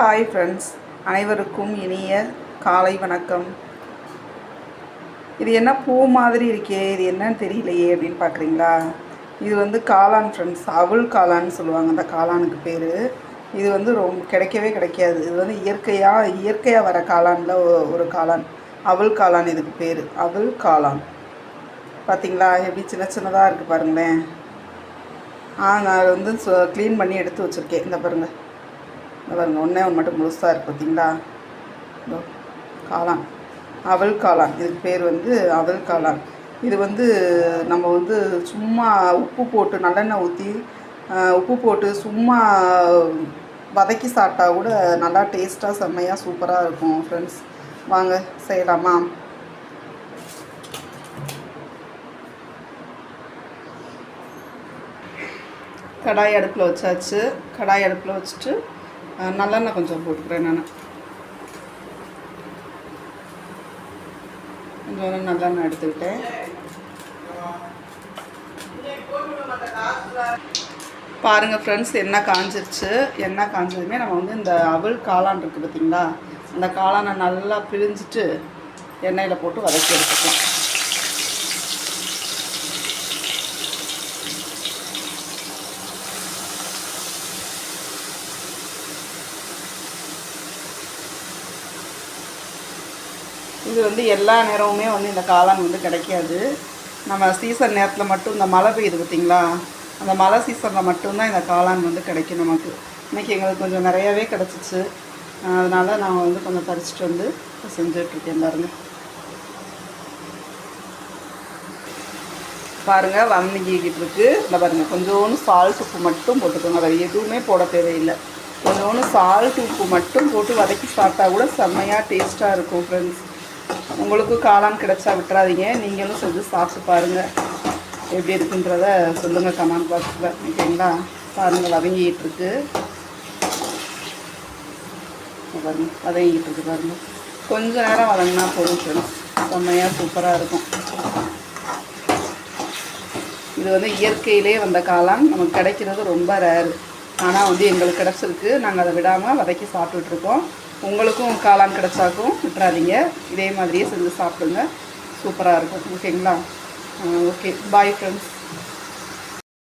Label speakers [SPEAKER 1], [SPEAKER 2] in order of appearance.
[SPEAKER 1] Hi friends அனைவருக்கும் இனிய காலை வணக்கம். இது என்ன பூ மாதிரி இருக்கே இது என்னன்னு தெரியலையே அப்படின்னு பார்க்குறீங்களா? இது வந்து காளான் ஃப்ரெண்ட்ஸ் அவுள் காளான்னு சொல்லுவாங்க அந்த காளானுக்கு பேர். இது வந்து ரொம்ப கிடைக்கவே கிடைக்காது. இது வந்து இயற்கையாக இயற்கையாக வர காளானில் ஒரு காளான். அவல் காளான் இதுக்கு பேர். அவல் காளான். பார்த்தீங்களா எப்படி சின்ன சின்னதாக இருக்குது பாருங்களேன். ஆ நான் வந்து க்ளீன் பண்ணி எடுத்து வச்சுருக்கேன். இந்த பாருங்கள் பாருங்க ஒன்றே ஒன்று மட்டும் முழுசாக இருக்குது பார்த்தீங்களா காளான். அவல் காளான். இதுக்கு பேர் வந்து அவல் காளான். இது வந்து நம்ம வந்து சும்மா உப்பு போட்டு நல்லெண்ணெய் ஊற்றி உப்பு போட்டு சும்மா வதக்கி சாப்பிட்டா கூட நல்லா டேஸ்ட்டாக செம்மையாக சூப்பராக இருக்கும் ஃப்ரெண்ட்ஸ் வாங்க செய்யலாமா? கடாய் அடுப்பில் வச்சாச்சு. கடாய் அடுப்பில் வச்சுட்டு நல்லெண்ணெய் கொஞ்சம் போட்டுக்கிறேன் நான். கொஞ்சம் நல்லெண்ணெய் எடுத்துக்கிட்டேன். பாருங்கள் ஃப்ரெண்ட்ஸ் எண்ணெய் காஞ்சிருச்சு. எண்ணெய் காஞ்சதுமே நம்ம வந்து இந்த அவள் காளான் இருக்குது பார்த்தீங்களா அந்த காளானை நல்லா பிழிஞ்சிட்டு எண்ணெயில் போட்டு வதக்கி எடுத்துக்கலாம். இது வந்து எல்லா நேரமுமே வந்து இந்த காளான் வந்து கிடைக்காது. நம்ம சீசன் நேரத்தில் மட்டும் இந்த மழை பெய்யுது பார்த்தீங்களா அந்த மழை சீசனில் மட்டும்தான் இந்த காளான் வந்து கிடைக்கும் நமக்கு. இன்றைக்கி எங்களுக்கு கொஞ்சம் நிறையாவே கிடச்சிச்சு. அதனால் நான் வந்து கொஞ்சம் பறிச்சுட்டு வந்து செஞ்சிட்ருக்கேன் பாருங்க பாருங்கள் வதங்கிக்கிட்டு இருக்குது இந்த பாருங்கள் கொஞ்சோண்டு சால்ட் உப்பு மட்டும் போட்டுக்கோங்க. வேறு எதுவுமே போட தேவையில்லை. கொஞ்சோண்டு சால்ட் உப்பு மட்டும் போட்டு வதக்கி சாப்பிட்டா கூட செம்மையாக டேஸ்ட்டாக இருக்கும் ஃப்ரெண்ட்ஸ் உங்களுக்கும் காளான் கிடைச்சா விட்டுறாதீங்க. நீங்களும் செஞ்சு சாப்பிட்டு பாருங்கள் எப்படி இருக்குன்றத சொல்லுங்கள் கமெண்ட் பாக்ஸில் ஓகேங்களா? பாருங்கள் வதங்கிட்டு இருக்கு. இங்க பாருங்க வதங்கிட்டு இருக்கு பாருங்க. கொஞ்ச நேரம் வதங்கினா போதும் செம்மையாக சூப்பராக இருக்கும். இது வந்து இயற்கையிலே வந்த காளான். நமக்கு கிடைக்கிறது ரொம்ப ரேரு ஆனால் வந்து எங்களுக்கு கிடச்சிருக்கு. நாங்கள் அதை விடாமல் வதக்கி சாப்பிட்டுட்ருக்கோம். உங்களுக்கும் காளான் கிடச்சாக்கும் விட்டுறாதீங்க. இதே மாதிரியே செஞ்சு சாப்பிடுங்க. சூப்பராக இருக்கும். ஓகேங்களா? ஓகே. Bye friends